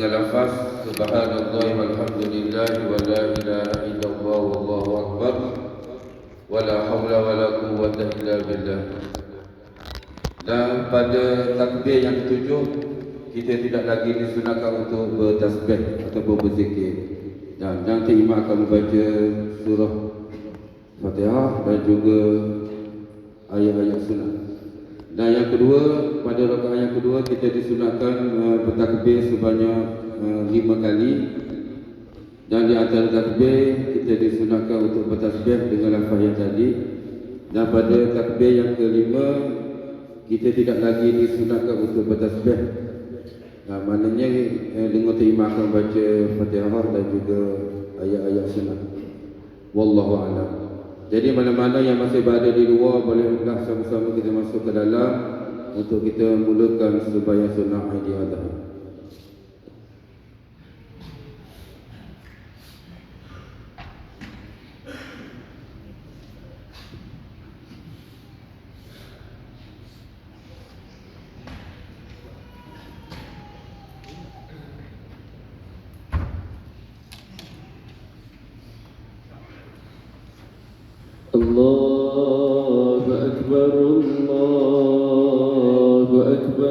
dengan lafaz Subhanallah walhamdulillah wa la ilaha illallah wallahu akbar wa la hawla wa la quwwata illa billah. Dan pada takbir yang ketujuh kita tidak lagi disunahkan untuk bertasbih ataupun berzikir. Dan nanti imam akan membaca surah Fatihah dan juga ayat-ayat sunat. Dan yang kedua, pada rakaat yang kedua kita disunatkan uh, bertakbir sebanyak uh, lima kali. Dan di antara takbir kita disunatkan untuk bertasbih dengan lafaz yang tadi. Dan pada takbir yang kelima kita tidak lagi disunatkan untuk bertasbih. Nah, maknanya eh, dengan terima akan baca Fatihah dan juga ayat-ayat sunat. Wallahu a'lam. Jadi mana-mana yang masih berada di luar bolehlah sama-sama kita masuk ke dalam untuk kita mulakan sembahyang sunat Aidil Adha.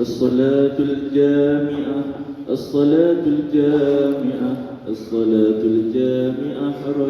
الصلاة الجامعة الصلاة الجامعة الصلاة الجامعة الله